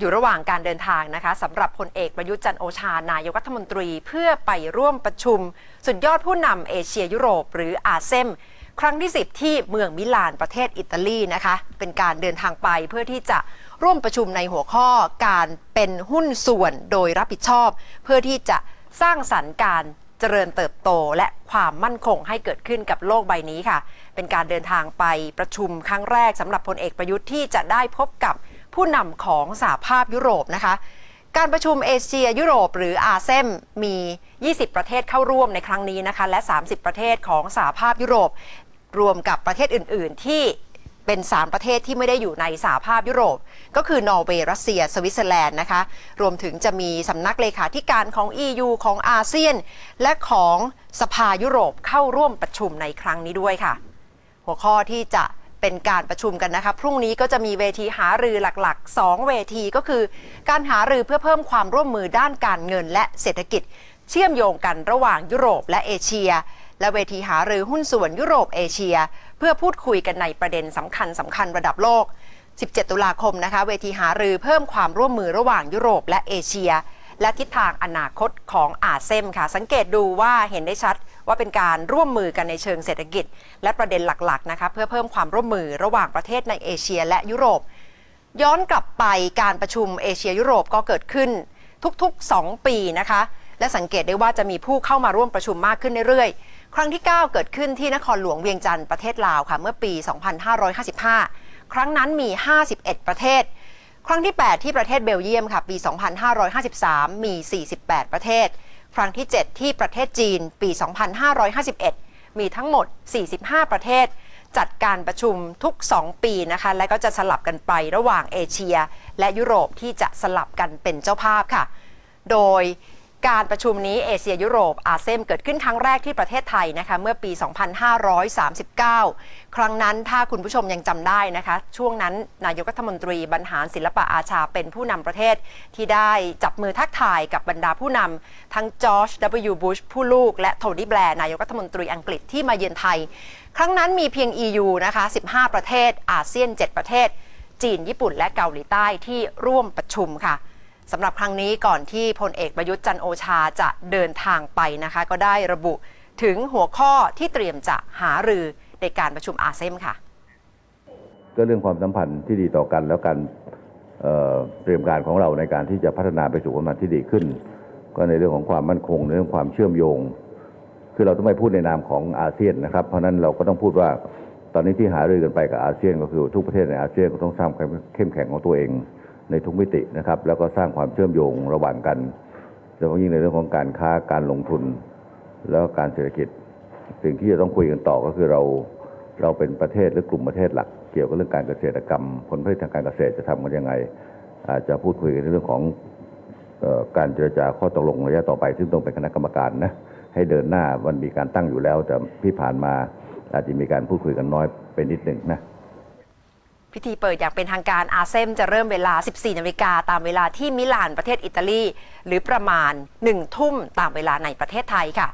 อยู่ระหว่างการเดินทางนะคะสำหรับพลเอกประยุทธ์จันโอชานายกรัฐมนตรีเพื่อไปร่วมประชุม สุดยอดผู้นำเอเชียยุโรป หรืออาเซมครั้งที่ 10 ที่เมืองมิลานประเทศอิตาลีนะคะเป็นการเดินทางไปเพื่อที่จะร่วมประชุมในหัวข้อการเป็นหุ้นส่วนโดยรับผิดชอบ เพื่อที่จะสร้างสรรค์การเจริญเติบโตและความมั่นคงให้เกิดขึ้นกับโลกใบนี้ค่ะ เป็นการเดินทางไปประชุมครั้งแรกสำหรับพลเอกประยุทธ์ที่จะได้พบกับ ผู้นำของสหภาพยุโรปนะคะ การประชุมเอเชียยุโรปหรืออาเซมมี 20 ประเทศเข้าร่วมในครั้งนี้นะคะและ 30 ประเทศของสหภาพยุโรป รวมกับประเทศอื่น ๆ ที่เป็น 3 ประเทศที่ไม่ได้อยู่ในสหภาพยุโรป ก็คือนอร์เวย์รัสเซีย สวิตเซอร์แลนด์นะคะ รวมถึงจะมีสำนักเลขาธิการของ EU ของอาเซียน และของสภายุโรปเข้าร่วมประชุมในครั้งนี้ด้วยค่ะ หัวข้อที่จะ เป็นการประชุมกันนะคะพรุ่งนี้ก็จะมีเวทีหารือหลักๆ 2 เวทีก็คือ การหารือเพื่อเพิ่มความร่วมมือด้านการเงินและเศรษฐกิจ เชื่อมโยงกันระหว่างยุโรปและเอเชีย และเวทีหารือหุ้นส่วนยุโรปเอเชีย เพื่อพูดคุยกันในประเด็นสำคัญสำคัญระดับโลก 17 ตุลาคมนะคะเวทีหารือเพิ่มความร่วมมือระหว่างยุโรปและเอเชีย และทิศทางอนาคตของอาเซมค่ะ สังเกตดูว่าเห็นได้ชัด ว่าเป็นการร่วมมือกันในเชิงเศรษฐกิจ และประเด็นหลักๆนะคะเพื่อเพิ่มความร่วมมือระหว่างประเทศในเอเชียและยุโรป ย้อนกลับไปการประชุมเอเชียยุโรปก็เกิดขึ้นทุกๆ 2 ปีนะคะและสังเกตได้ว่าจะมีผู้เข้ามาร่วมประชุมมากขึ้นเรื่อยๆ ครั้งที่ 9 เกิดขึ้นที่นครหลวงเวียงจันทร์ประเทศลาวค่ะเมื่อปี 2555 ครั้งนั้นมี 51 ประเทศ ครั้งที่ 8 ที่ประเทศเบลเยียมค่ะปี 2553 มี 48 ประเทศ ครั้งที่ 7 ที่ประเทศจีนปี 2551 มีทั้งหมด 45 ประเทศ จัดการประชุมทุก 2 ปีนะคะ และก็จะสลับกันไประหว่างเอเชีย และยุโรปที่จะสลับกันเป็นเจ้าภาพค่ะ โดย การประชุมนี้เอเชียยุโรปอาเซมเกิดขึ้นครั้งแรกที่ประเทศไทยนะคะเมื่อปี 2539 ครั้งนั้นถ้าคุณผู้ชมยังจำได้นะคะ ช่วงนั้นนายกรัฐมนตรีบรรหารศิลปะอาชาเป็นผู้นำประเทศ ที่ได้จับมือทักทายกับบรรดาผู้นำทั้งจอร์จ W. บุชผู้ลูก และโทนี่แบร์นายกรัฐมนตรีอังกฤษที่มาเยือนไทย ครั้งนั้นมีเพียง EU นะคะ 15 ประเทศ อาเซียน 7 ประเทศ จีน ญี่ปุ่น และเกาหลีใต้ที่ร่วมประชุมค่ะ สำหรับครั้งนี้ก่อนที่พลเอกประยุทธ์จันโอชาจะเดินทางไปนะคะ ก็ได้ระบุถึงหัวข้อที่เตรียมจะหารือในการประชุมอาเซมค่ะ ก็เรื่องความสัมพันธ์ที่ดีต่อกันแล้วการเเตรียมการของเราในการที่จะพัฒนาไปสู่ความสัมพันธ์ที่ดีขึ้น ก็ในเรื่องของความมั่นคงในเรื่องความเชื่อมโยง คือเราต้องไม่พูดในนามของอาเซียนนะครับ เพราะฉะนั้นเราก็ต้องพูดว่าตอนนี้ที่หารือกันไปกับอาเซียน ก็คือทุกประเทศในอาเซียนก็ต้องสร้างความเข้มแข็งของตัวเอง ในทุกมิตินะครับ แล้วก็สร้างความเชื่อมโยงระหว่างกันโดยเฉพาะยิ่งในเรื่องของการค้าการลงทุน แล้วกการเศรษฐกิจ สิ่งที่จะต้องคุยกันต่อก็คือเราเราเป็นประเทศหรือกลุ่มประเทศหลัก เกี่ยวกับเรื่องการเกษตรกรรม ผลผลิตทางการเกษตรจะทำกันยังไง อาจจะพูดคุยกันในเรื่องของออการเจรจาข้อตกลงระยะต่อไป ซึ่งต้องเป็นคณะกรรมการนะให้เดินหน้ามันมีการตั้งอยู่แล้ว แต่ที่ผ่านมาอาจจะมีการพูดคุยกันน้อยไปนิดหนึ่งนะ พิธีเปิดอย่างเป็นทางการอาเซมจะเริ่มเวลา 14 นาฬิกาตามเวลาที่มิลานประเทศอิตาลี หรือประมาณ 1 ทุ่มตามเวลาในประเทศไทยค่ะ